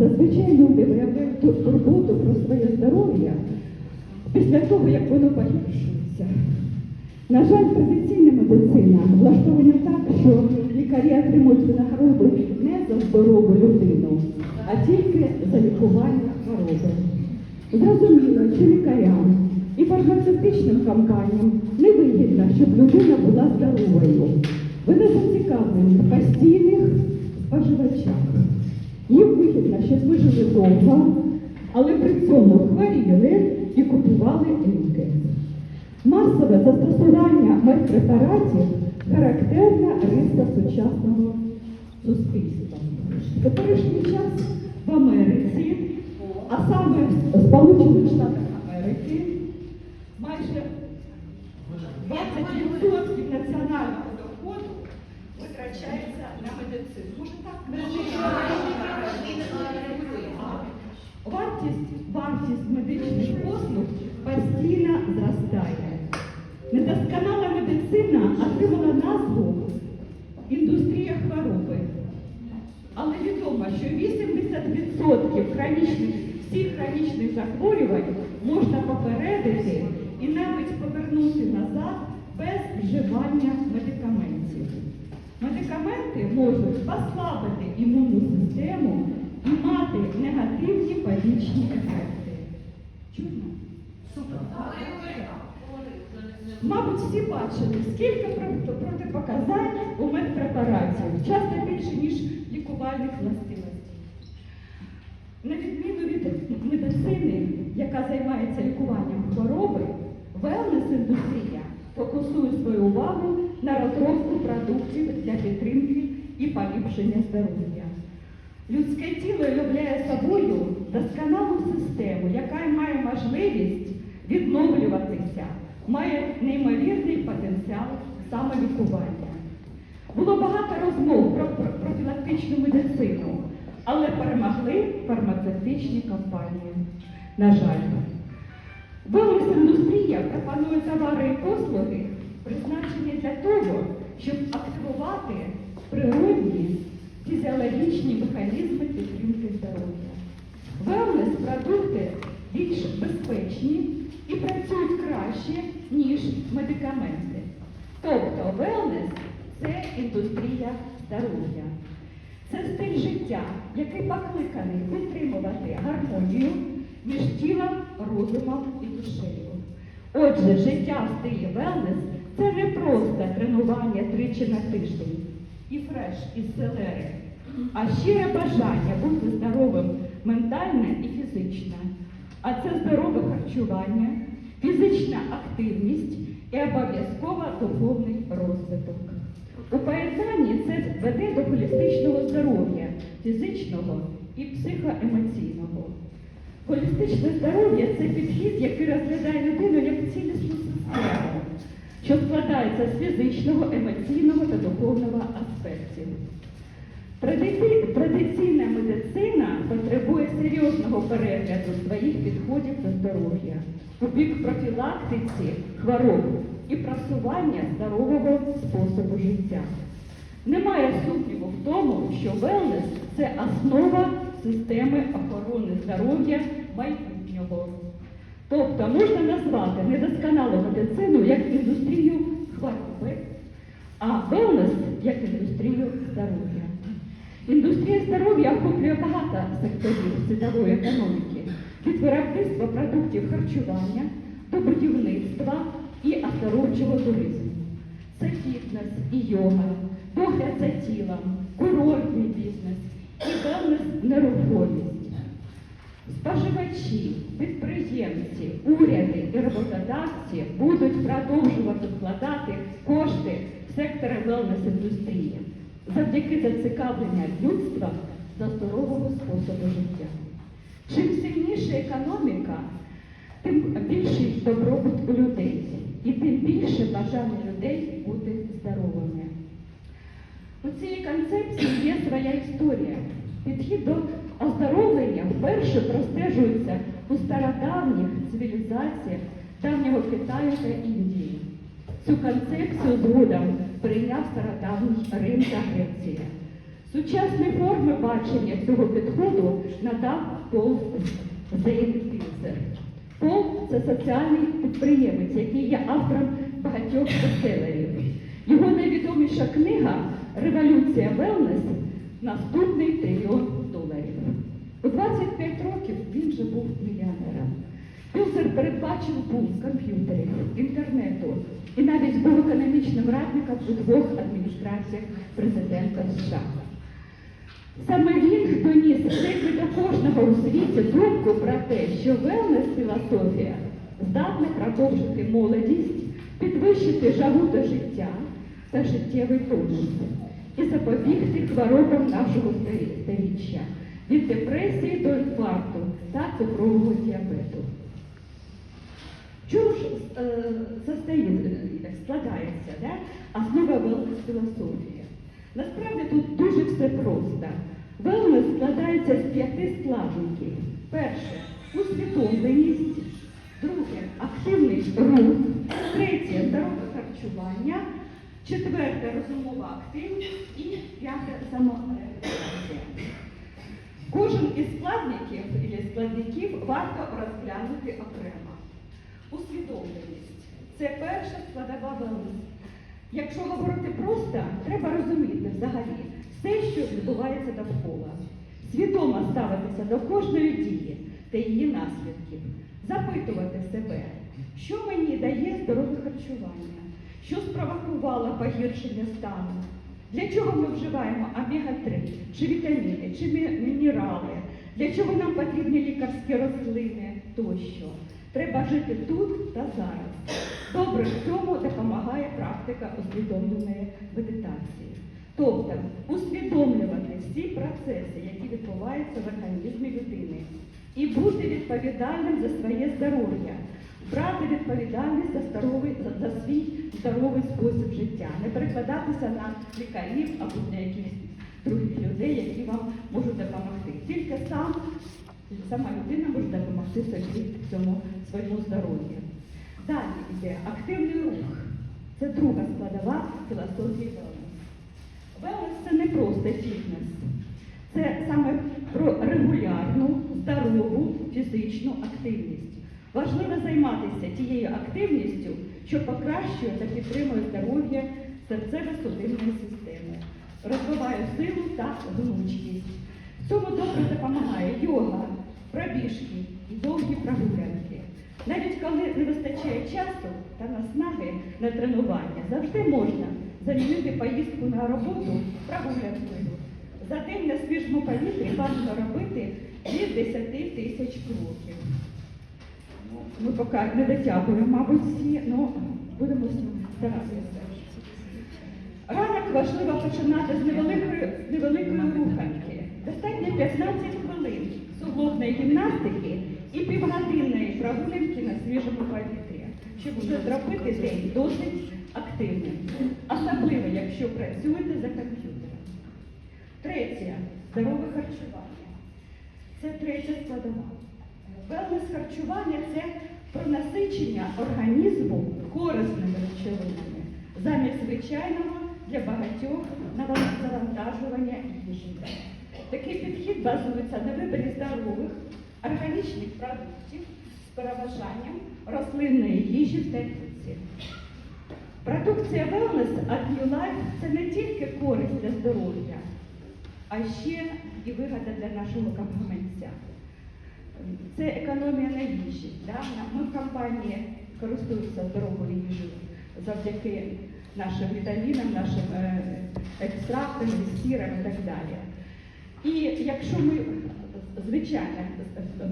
Зазвичай люди виявляють турботу про своє здоров'я після того, як воно погіршується. На жаль, традиційна медицина влаштована так, що лікарі отримують винагороду не за здорову людину, а тільки за лікування хвороби. Зрозуміло, що лікарям і фармацевтичним компаніям не вигідно, щоб людина була здоровою. Вони зацікавлені в постійних споживачах. Їм вигідно, щоб ви жили довго, але при цьому хворіли і купували ліки. Масове застосування медпрепаратів характерна риса сучасного суспільства. В теперішній час в Америці, а саме в Сполучених Штатах Америки, майже 20% національного доходу витрачається на медицину. Може так? Вартість, вартість медичних послуг постійно зростає. Недосконала медицина отримала назву індустрія хвороби. Але відомо, що 80% хронічних, всіх хронічних захворювань можна попередити і навіть повернути назад без вживання медикаментів. Медикаменти можуть послабити імунну систему і мати негативні побічні ефекти. Чудно? Мабуть, всі бачили, скільки протипоказань у медпрепаратів, часто більше, ніж лікувальних властивостей. На відміну від медицини, яка займається лікуванням хвороби, велнес-індустрія фокусує свою увагу на розробку продуктів для підтримки і поліпшення здоров'я. Людське тіло являє собою досконалу систему, яка має можливість відновлюватися, має неймовірний потенціал самолікування. Було багато розмов про, про профілактичну медицину, але перемогли фармацевтичні компанії. На жаль, Велнес-індустрія пропонує товари і послуги, призначені для того, щоб активувати природні фізіологічні механізми підтримки здоров'я. Велнес продукти більш безпечні і працюють краще, ніж медикаменти. Тобто велнес це індустрія здоров'я. Це стиль життя, який покликаний підтримувати гармонію між тілом, розумом і душею. Отже, життя в стилі велнес це не просто тренування тричі на тиждень і фреш із селери, а щире бажання бути здоровим ментально і фізично. А це здорове харчування, фізична активність і обов'язково духовний розвиток. У поєднанні це веде до холістичного здоров'я, фізичного і психоемоційного. Холістичне здоров'я це підхід, який розглядає людину як цілісну систему, що складається з фізичного, емоційного та духовного аспектів. Традиційна медицина потребує серйозного перегляду своїх підходів до здоров'я у бік профілактиці хвороб і просування здорового способу життя. Немає сумніву в тому, що велнес це основа системи охорони здоров'я майбутнього. Тобто можна назвати недосконалу медицину як індустрію хвороби, а велнес як індустрію здоров'я. Індустрія здоров'я охоплює багато секторів світової економіки, від виробництва продуктів харчування до будівництва і оздоровчого туризму. Це фітнес і йога, догляд за тілом, курортний бізнес і велнес нерухомість. Споживачі, підприємці, уряди і роботодавці будуть продовжувати вкладати кошти в сектори велнес-індустрії завдяки зацікавлення людства до здорового способу життя. Чим сильніша економіка, тим більший добробут у людей і тим більше бажання людей бути здоровими. У цій концепції є своя історія. Підхід до оздоровлення вперше простежується у стародавніх цивілізаціях давнього Китаю та Індії. Цю концепцію згодом прийняв стародавній Рим та Греція. Сучасні форми бачення цього підходу на згадав Пол Зейнпілзер. Пол це соціальний підприємець, який є автором багатьох бестселерів. Його найвідоміша книга Революція Велнес наступний трильйон. У 25 років він вже був мільйонером. Пілзер передбачив бум комп'ютерів, інтернету і навіть був економічним радником у двох адміністраціях президента США. Саме він доніс цикли до кожного у світі думку про те, що велнес філософія здатна продовжити молодість, підвищити жагу до життя та життєвий тонус і запобігти хворобам нашого сторіччя від депресії до інфаркту та цукрового діабету. Чому ж е, е, складається да? основа філософії? Насправді тут дуже все просто. Велнес складається з п'яти складників. Перше усвідомленість, друге активний рух, третє здорове харчування, четверте розумова активність і п'яте самореалізація. Кожен із складників і складників варто розглянути окремо. Усвідомленість це перша складова велнес. Якщо говорити просто, треба розуміти взагалі все, що відбувається довкола. Свідомо ставитися до кожної дії та її наслідків, запитувати себе, що мені дає здорове харчування, що спровокувало погіршення стану, для чого ми вживаємо омега-3, чи вітаміни, чи мінерали, для чого нам потрібні лікарські рослини тощо. Треба жити тут та зараз. Добре в цьому допомагає практика усвідомленої медитації. Тобто усвідомлювати всі процеси, які відбуваються в організмі людини, і бути відповідальним за своє здоров'я, брати відповідальність за, здоровий, за, свій здоровий спосіб життя, не перекладатися на лікарів або на якихось других людей, які вам можуть допомогти. Тільки сам сама людина може допомогти собі цьому своєму здоров'ю. Далі йде активний рух. Це друга складова філософії велнес. Велнес це не просто фітнес. Це саме про регулярну, здорову фізичну активність. Важливо займатися тією активністю, що покращує та підтримує здоров'я серцево-судинної системи, розвиває силу та гнучкість. Цьому добре допомагає йога, пробіжки і довгі прогулянки. Навіть коли не вистачає часу та наснаги на тренування, завжди можна замінити поїздку на роботу прогулянкою. За день на свіжому повітрі бажано робити від 10 тисяч кроків. Ну, Ми поки не дотягуємо, мабуть, всі, але будемо старатися. Ранок важливо починати з невеликої, невеликої руханки. Достатньо 15 хвилин суглобної гімнастики і півгодинної прогулянки на свіжому повітрі, щоб вже зробити день досить активним, особливо, якщо працюєте за комп'ютером. Третє здорове харчування. Це третя складова. Велнес харчування це про насичення організму корисними речовинами замість звичайного для багатьох навантажування їжі. Такий підхід базується на виборі здорових органічних продуктів з переважанням рослинної їжі в тарілці. Продукція Wellness від New Life – це не тільки користь для здоров'я, а ще і вигода для нашого гаманця. Це економія на їжі. Да? Ми в компанії користуємося здоровою їжею завдяки нашим вітамінам, нашим е, екстрактам, сірам і так далі. І якщо ми, звичайно,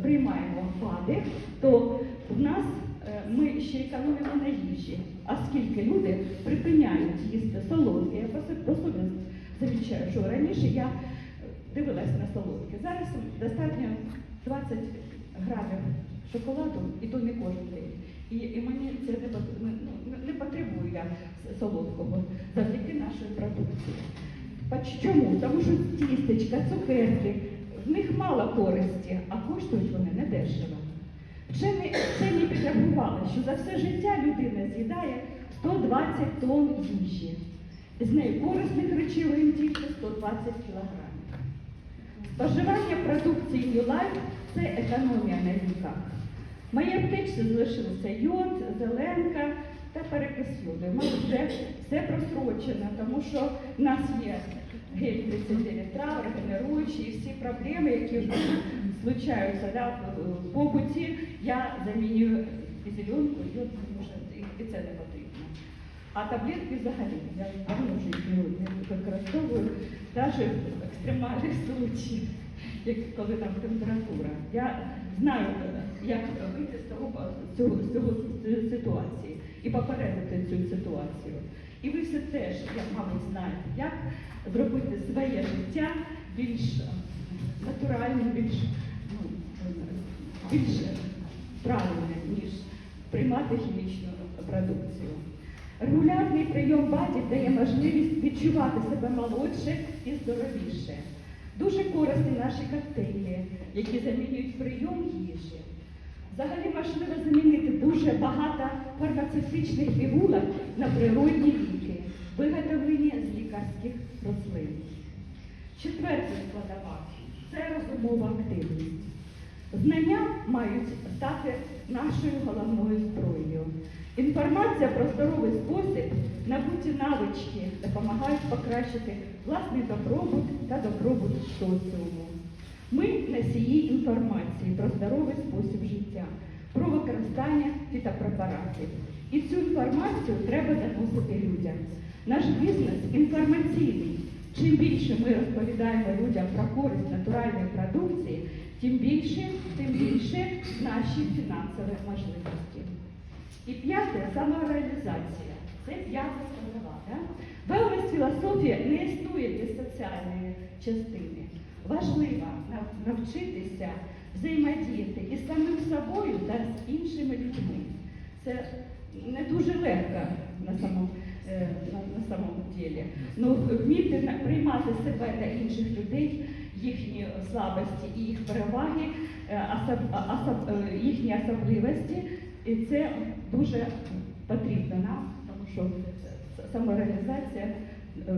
приймаємо БАДи, то в нас е, ми ще економимо на їжі. А скільки люди припиняють їсти солодке, я просто особисто замічаю, що раніше я дивилася на солодке. Зараз достатньо 20 грамів шоколаду, і то не кожен день. І, і мені це не, не, ну, не потребую солодкого завдяки нашої продукції. Чому? Тому що тістечка, цукерки, в них мало користі, а коштують вони недешево. Вчені, вчені підрахували, що за все життя людина з'їдає 120 тонн їжі. З неї корисних речовин тільки 120 кілограмів. Споживання продукції Life – це економія на ліках. Моїй аптечці залишилися йод, зеленка та перекис йоду. У вже все просрочено, тому що в нас є гель 39 трав, регенеруючі і всі проблеми, які случаються да, в- побуті, я замінюю зеленку, йод, що і- це не потрібно. А таблетки взагалі я вже їх не використовую, навіть в екстремальних случаях, коли там температура. Я знаю, як вийти з того з цього, ситуації і попередити цю ситуацію. І ви все теж, як мабуть, знаєте, як зробити своє життя більш натуральним, більш, ну, більш правильним, ніж приймати хімічну продукцію. Регулярний прийом БАДів дає можливість відчувати себе молодше і здоровіше. Дуже корисні наші коктейлі, які замінюють прийом їжі. Взагалі можливо замінити дуже багато фармацевтичних пігулок на природні ліки, виготовлені з лікарських рослин. Четверта складова це розумова активність. Знання мають стати нашою головною зброєю. Інформація про здоровий спосіб, набуті навички допомагають покращити власний добробут та добробут соціуму. Ми носії інформації про здоровий спосіб життя, про використання фітопрепаратів. І цю інформацію треба доносити людям. Наш бізнес інформаційний. Чим більше ми розповідаємо людям про користь натуральної продукції, тим більше, тим більше наші фінансові можливості. І п'яте самореалізація. П'ята складова. Да? Wellness філософія не існує без соціальної частини. Важливо навчитися взаємодіяти із самим собою та з іншими людьми. Це не дуже легко на самому, е, на, самому ділі. Ну, вміти приймати себе та інших людей, їхні слабості і їх переваги, е, особ, особ, е, їхні особливості, і це дуже потрібно нам, що самореалізація е,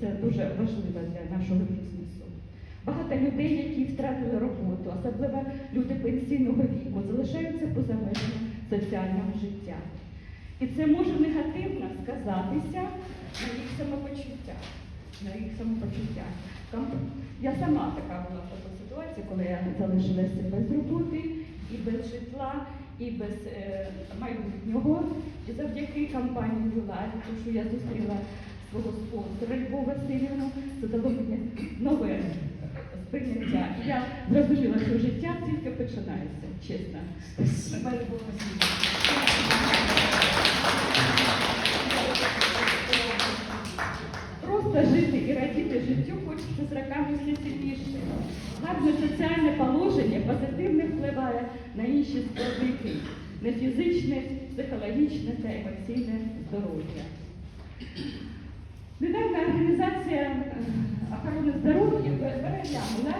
це дуже важливо для нашого бізнесу. Багато людей, які втратили роботу, особливо люди пенсійного віку, залишаються поза межами соціального життя. І це може негативно сказатися на їх самопочуття. На їх самопочуття. Ком- Я сама така була в такій ситуації, коли я залишилася без роботи і без житла, і без е, майбутнього. І завдяки компанії «Юлай», тому що я зустріла свого спонсора Любов Васильівну, це дало мені нове сприйняття. І я зрозуміла, що життя тільки починається, чесно. Спасибо, Просто жити і радіти життю хочеться з роками все сильніше. Гарне соціальне положення позитивно впливає на інші складники, на фізичне, психологічне та емоційне здоров'я. Недавно організація е, охорони здоров'я переглянула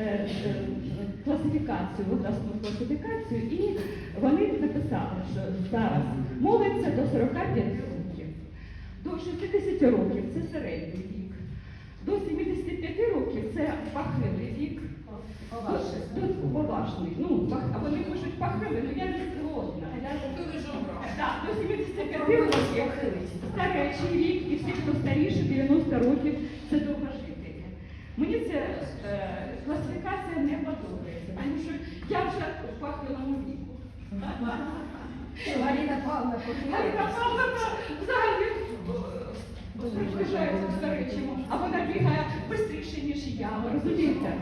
е, е, класифікацію, обласну класифікацію, і вони написали, що зараз молиться до 45 років. До 60 років це середній вік. До 75 років це похилий вік. Поважний. До- до- Поважний. Ну, пах- а вони пишуть похилий, ну я не згодна. Так, до 75 років старечий вік, і всі, хто старіше 90 років, це довгожителі. Мені ця е, класифікація не подобається, тому що я вже в похилому віку. Марина Павловна, Галина Павловна взагалі вважається старечому, а вона бігає швидше, ніж я, ви розумієте?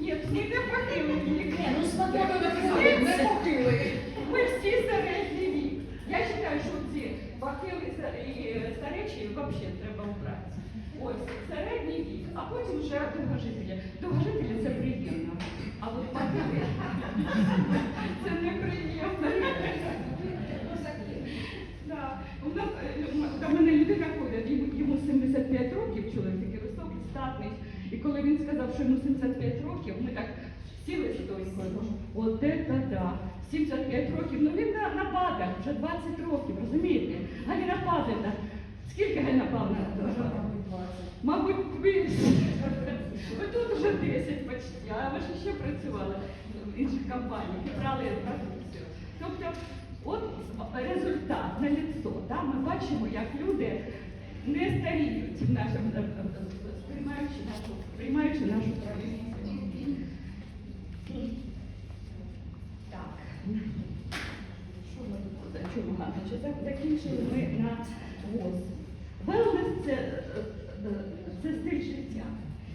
Ні, всі не похилий вік. Ні, ну свободу Всі не похилий. Ми всі середній вік. Я вважаю, що ці бахили і старечі взагалі треба убрати. Ось середній вік, а потім вже довгожителі. Довгожителі це приємно. А от бахили це неприємно. Да. У нас е, до мене людина ходить, йому, йому 75 років, чоловік такий високий, статний. І коли він сказав, що йому 75 років, ми так сіли з донькою. От це да. 75 років. Ну він на, на БАДах вже 20 років, розумієте? Галина Павлівна. Скільки Галина Павлівна? Мабуть, більше. Ви тут вже 10 почти, а ви ж ще працювали в інших компаніях і брали продукцію. Тобто, от результат на ліцо. Да? Ми бачимо, як люди не старіють в нашому, сприймаючи нашу, приймаючи нашу. Так. Що ми тут так закінчили ми на ВОЗ. Велнес це, е, е, це стиль життя,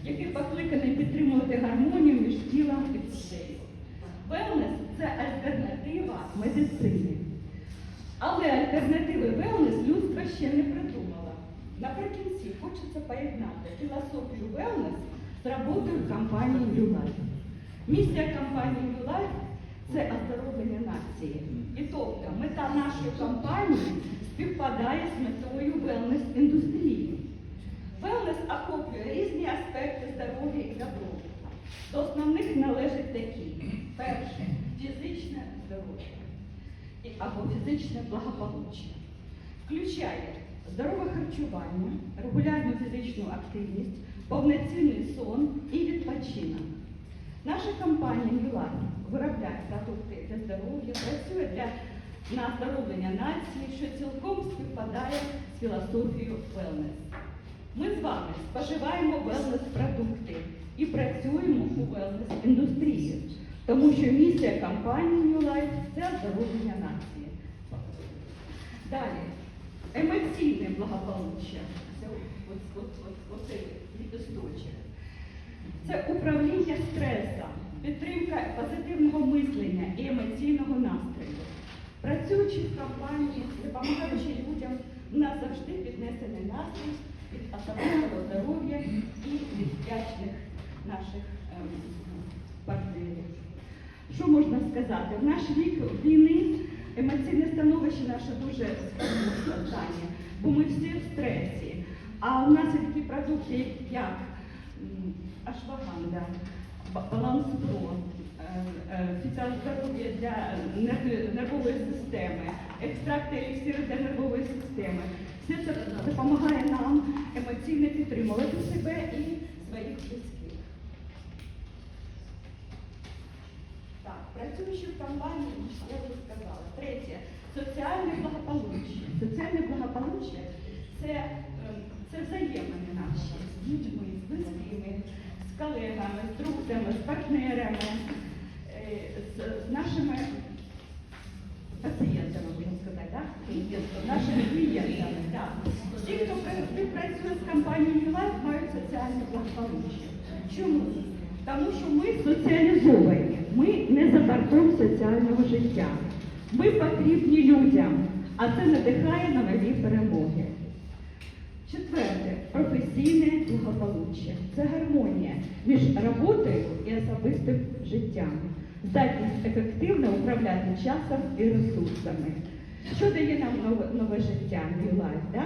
який покликаний підтримувати гармонію між тілом і душею. Велнес це альтернатива медицині. Але альтернативи велнес людство ще не придумало. Наприкінці хочеться поєднати філософію велнес з роботою компанії «Юлайф». Місія компанії «Юлайф» – це оздоровлення нації. І тобто мета нашої компанії співпадає з метою велнес-індустрії. Велнес охоплює різні аспекти здоров'я і добробуту. До основних належать такі. Перше фізичне здоров'я або фізичне благополуччя. Включає здорове харчування, регулярну фізичну активність, повноцінний сон і відпочинок. Наша компанія Мілан виробляє продукти для здоров'я, працює для на оздоровлення нації, що цілком співпадає з філософією wellness. Ми з вами споживаємо wellness-продукти і працюємо у wellness-індустрії, тому що місія компанії New Life – це оздоровлення нації. Далі, емоційне благополуччя. Це оцей ліпісточок. Це управління стресом, підтримка позитивного мислення і емоційного настрою. Працюючи в компанії, допомагаючи людям, у нас завжди піднесений настрій від особистого здоров'я і від вдячних наших ем, партнерів. Що можна сказати? В наш вік війни емоційне становище наше дуже складне, бо ми всі в стресі. А у нас є такі продукти, як ашваганда, ба- баланс про, здоров'я для нервової системи, екстракти еліксири для нервової системи. Все це допомагає нам емоційно підтримувати себе і своїх близьких. Працюючи в компанії, я вже сказала. Третє соціальне благополуччя. Соціальне благополуччя це, ем, це взаємини наші з людьми, з близькими, з колегами, з друзями, з партнерами, е, з, з нашими пацієнтами, можна сказати, так? Клієнтами, нашими клієнтами. Так. Всі, хто пра- співпрацює з компанією Life, мають соціальне благополуччя. Чому? Тому що ми соціалізовані, ми не за бортом соціального життя. Ми потрібні людям, а це надихає на нові перемоги. Четверте професійне благополуччя. Це гармонія між роботою і особистим життям, здатність ефективно управляти часом і ресурсами. Що дає нам нове, нове життя, New Life? Да?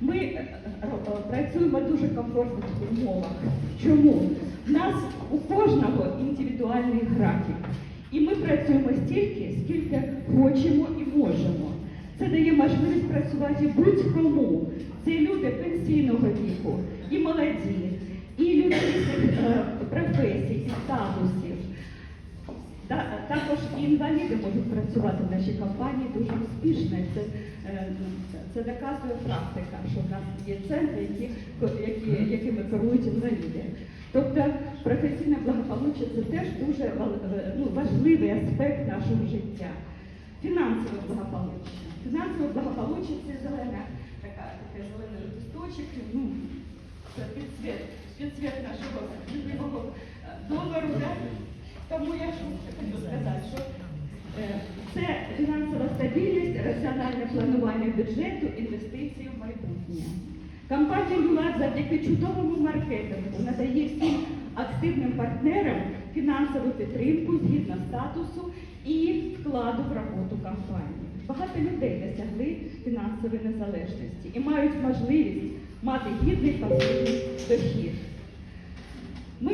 Ми е, е, е, працюємо в дуже комфортних умовах. Чому? У нас у кожного індивідуальний графік. І ми працюємо стільки, скільки хочемо і можемо. Це дає можливість працювати будь-кому. Це люди пенсійного віку, і молоді, і люди е, професій, і статусів. Та- Також інваліди можуть працювати в нашій компанії дуже успішно. Це, е, це доказує практика, що в нас є центри, які, які, якими керують інваліди. Тобто професійне благополуччя це теж дуже е, ну, важливий аспект нашого життя. Фінансове благополуччя. Фінансове благополуччя це зелена, така, такий зелений листочок, ну, це підсвіт, підсвіт нашого любимого е, долару. Да? Тому я хочу сказати, що е, це фінансова стабільність, раціональне планування бюджету, інвестиції в майбутнє. Компанія «Юлад» завдяки чудовому маркетингу надає всім активним партнерам фінансову підтримку згідно статусу і вкладу в роботу компанії. Багато людей досягли фінансової незалежності і мають можливість мати гідний пасивний дохід. Ми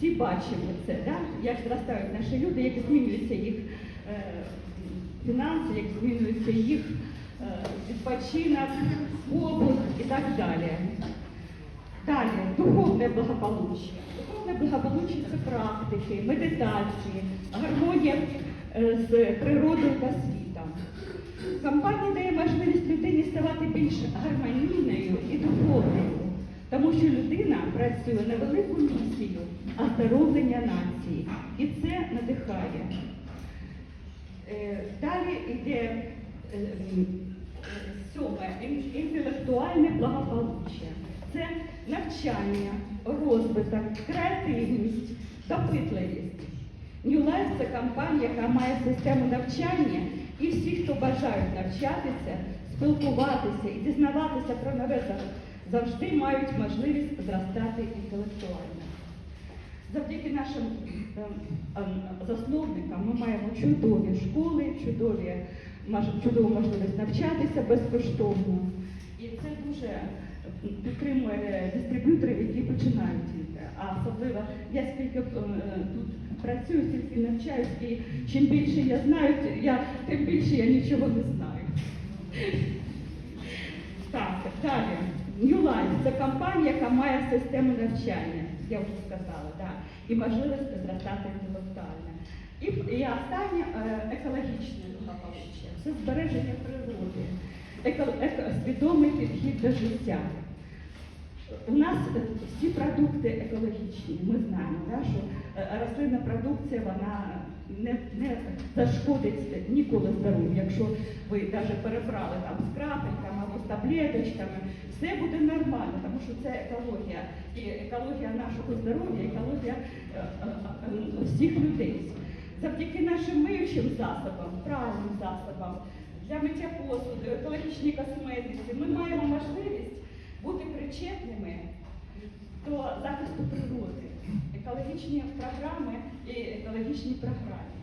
всі бачимо це, да? як зростають наші люди, як змінюються їх е, фінанси, як змінюється їх е, відпочинок, побут і так далі. Далі, духовне благополуччя. Духовне благополуччя це практики, медитації, гармонія е, з природою та світом. Компанія дає можливість людині ставати більш гармонійною і духовною, тому що людина працює на велику місію оздоровлення нації. І це надихає. Е, Далі йде е, сьоме інтелектуальне благополуччя. Це навчання, розвиток, креативність, допитливість. New Life – це компанія, яка має систему навчання, і всі, хто бажають навчатися, спілкуватися і дізнаватися про нове завжди мають можливість зростати інтелектуально. Завдяки нашим ем, ем, засновникам ми маємо чудові школи, чудові, чудову можливість навчатися безкоштовно. І це дуже ем, підтримує дистриб'юторів, які починають. А особливо я скільки тут працюю, стільки навчаюсь, і чим більше я знаю, я, тим більше я нічого не знаю. Так, далі. New Life – це компанія, яка має систему навчання, я вже сказала, да, і можливість зростати інтелектуально. І, і останнє е, екологічне благополуччя – це збереження природи, еко, еко, свідомий підхід до життя. У нас е, всі продукти екологічні, ми знаємо, да, що е, рослинна продукція вона не, не зашкодить ніколи здоров'ю. Якщо ви навіть перебрали там з крапельками або з таблеточками, все буде нормально, тому що це екологія. І екологія нашого здоров'я, екологія е, е, е, всіх людей. Завдяки нашим миючим засобам, правильним засобам, для миття посуду, екологічній косметиці, ми маємо можливість бути причетними до захисту природи, екологічні програми і екологічні програми.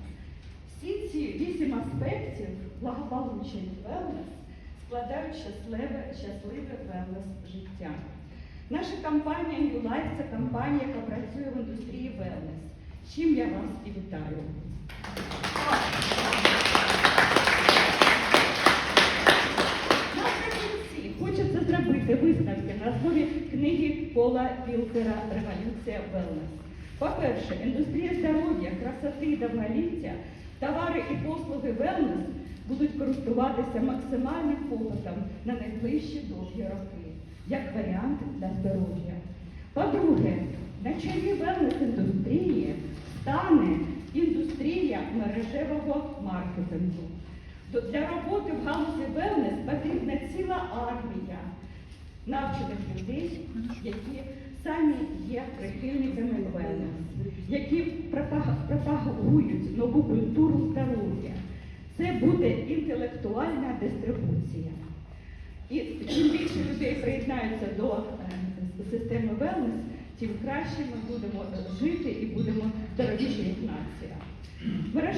Всі ці вісім аспектів благополуччя і велнес складають щасливе, щасливе велнес життя. Наша компанія Life – це компанія, яка працює в індустрії велнес. Чим я вас і вітаю. Наприкінці хочеться зробити висновки на основі книги Пола Вілкера Революція Велнес. По-перше, індустрія здоров'я, красоти і довголіття, товари і послуги Велнес будуть користуватися максимальним попитом на найближчі довгі роки, як варіант для здоров'я. По-друге, на чолі велнес-індустрії стане індустрія мережевого маркетингу. Для роботи в галузі велнес потрібна ціла армія навчених людей, які самі є прихильниками велнес, які пропагують нову культуру здоров'я. Це буде інтелектуальна дистрибуція. І чим більше людей приєднаються до е, системи велнес, тим краще ми будемо жити і будемо здоровіші нація.